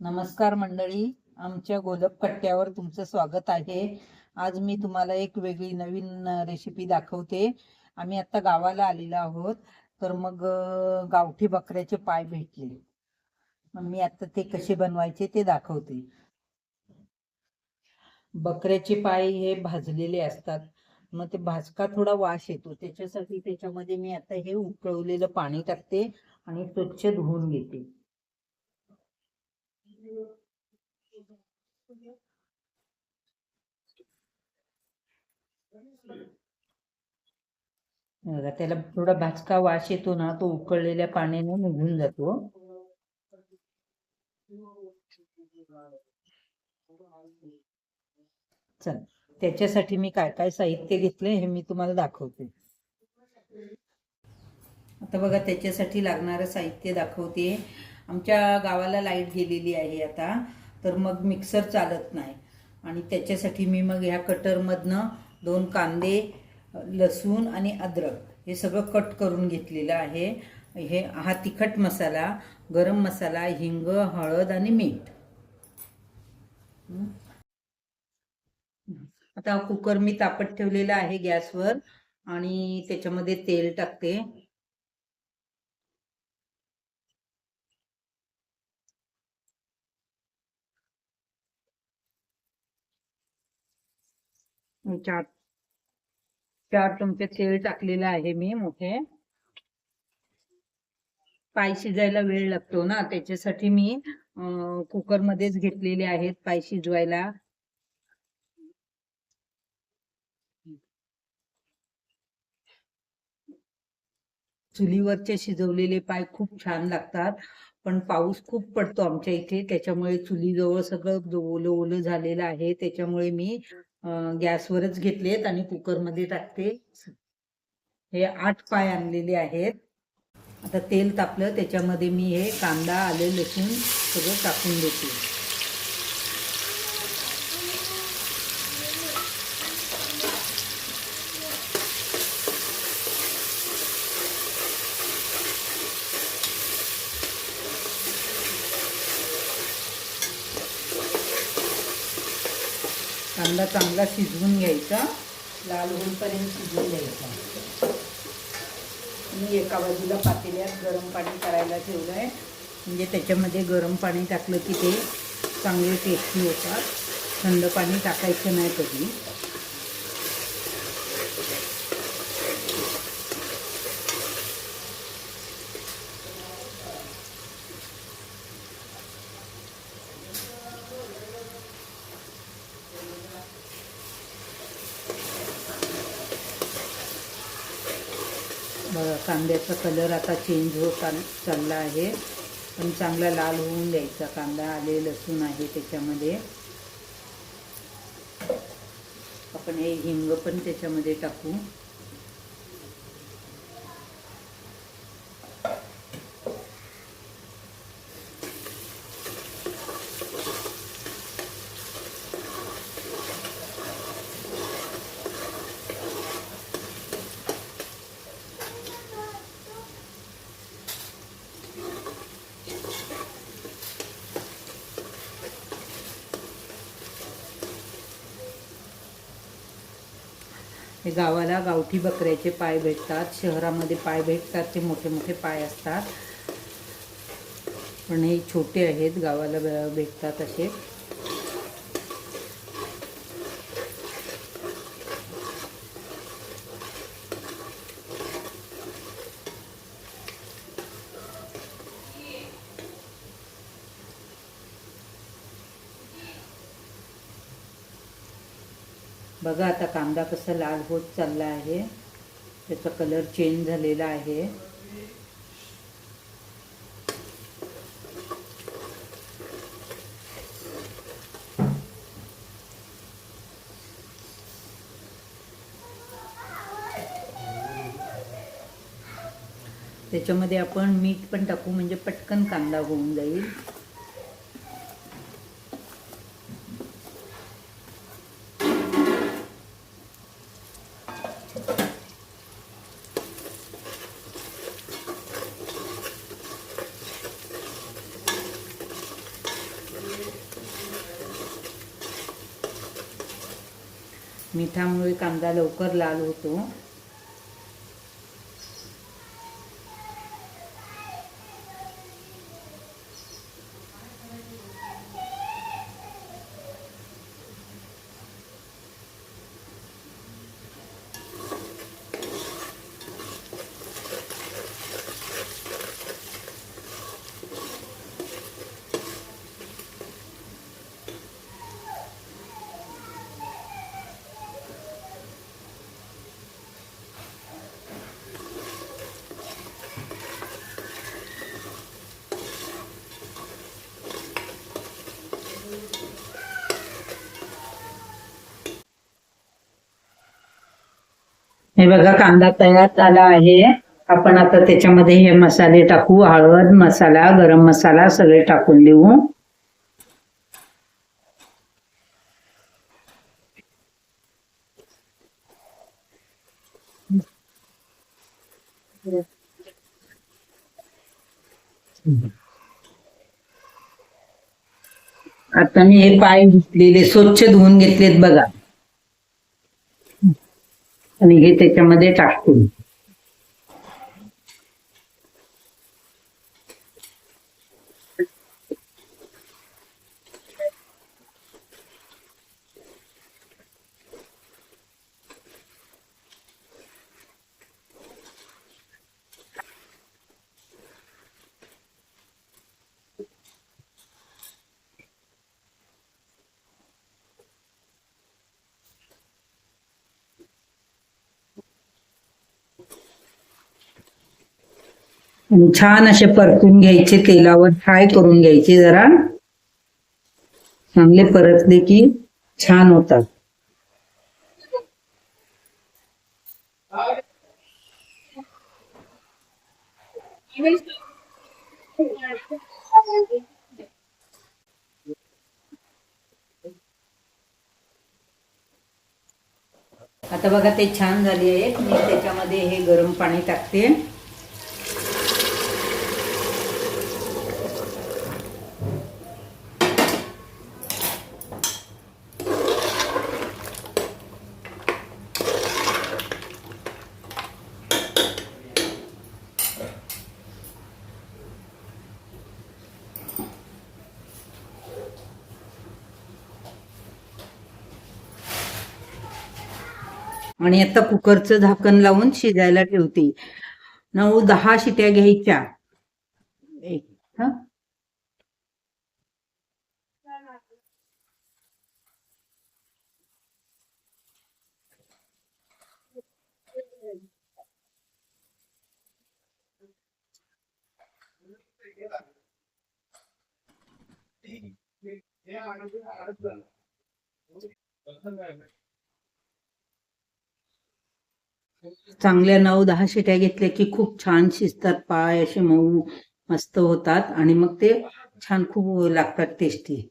नमस्कार मंडळी आमच्या गोलप कट्ट्यावर तुमचं स्वागत आहे. आज मी तुम्हाला एक वेगळी नवीन रेसिपी दाखवते. आम्ही आता गावाला आलेलो आहोत. तर मग गावठी बकऱ्याचे पाय भेटले. मग मी आता ते कसे बनवायचे ते दाखवते. बकऱ्याचे पाय हे भाजलेले असतात. मग ते भाजका थोडा वास येतो. त्याच्यासाठी त्याच्यामध्ये मी आता हे उकळवलेलं पाणी टाकते आणि स्वच्छ धुवून घेते. बघा, त्याला थोडा भाजका वास येतो ना तो उकळलेल्या पाण्याने निघून जातो. चल त्याच्यासाठी मी काय काय साहित्य घेतले हे मी तुम्हाला दाखवते. आता बघा त्याच्यासाठी लागणारं साहित्य दाखवते. आमच्या गावाला लाइट गेलेली आहे आता. तर मग मिक्सर चालत नाही. आणि त्याच्यासाठी मी मग ह्या कटरमधनं दोन कांदे लसूण आणि अद्रक हे सगळं कट करून घेतलेलं आहे. हे हा तिखट मसाला गरम मसाला हिंग हळद आणि मीठ. आता कुकर मी तापत ठेवलेला आहे गॅसवर आणि त्याच्यामध्ये तेल टाकते. चार चार चमचे तेल टाकलेलं आहे मी मोठे. पाय शिजायला वेळ लागतो ना त्याच्यासाठी मी कुकर मध्येच घेतलेले आहेत पाय शिजवायला. चुलीवरचे शिजवलेले पाय खूप छान लागतात पण पाऊस खूप पडतो आमच्या इथे त्याच्यामुळे चुलीजवळ सगळं ओलं ओलं झालेलं आहे त्याच्यामुळे मी गॅसवरच घेतलेत आणि कुकरमध्ये टाकते. हे आठ पाय आणलेले आहेत. आता तेल तापलं त्याच्यामध्ये मी हे कांदा आले लसूण सगळं टाकून देते. कांदा चांगला शिजवून घ्यायचा. लाल होईपर्यंत शिजवून घ्यायचा. मी एका बाजूला पातेल्यात गरम पाणी करायला ठेवलं आहे म्हणजे त्याच्यामध्ये गरम पाणी टाकलं की ते चांगले टेस्टी होतात. थंड पाणी टाकायचं नाही कधी बघा कांद्याचा कलर आता चेंज होत चालला आहे. पण चांगला लाल होऊन द्यायचा. कांदा आले लसूण आहे त्याच्यामध्ये. आपण हे हिंग पण त्याच्यामध्ये टाकू. हे गावाला गावठी बकऱ्याचे पाय भेटतात. शहरामध्ये पाय भेटतात. ते मोठे मोठे पाय असतात. पण हे छोटे आहेत. गावाला भेटतात असे. बघा आता कांदा कसा लाल होत चालला आहे. त्याचा कलर चेंज झालेला आहे. त्याच्यामध्ये आपण मीठ पण टाकू म्हणजे पटकन कांदा होऊन जाईल. मिठामुळे कांदा लवकर लाल होतो. हे बघा कांदा तयार झाला आहे. आपण आता त्याच्यामध्ये हे मसाले टाकू. हळद मसाला गरम मसाला सगळे टाकून देऊ. आता मी हे पाय धुतलेले स्वच्छ धुवून घेतलेत बघा. आणि हे त्याच्यामध्ये टाकतो. आणि छान असे परतून घ्यायचे तेलावर फ्राय करून घ्यायचे जरा. चांगले परतले की छान होतात. आता बघा ते छान झाले आहेत. मी त्याच्यामध्ये हे गरम पाणी टाकते. आणि आता कुकरचं झाकण लावून शिजायला ठेवते. नऊ दहा शिट्या घ्यायच्या. एक हा? चांगल्या नऊ दहा शिट्या घेतल्या की खूप छान शिजतात पाय असे मऊ मस्त होतात आणि मग ते छान खूप लागतात टेस्टी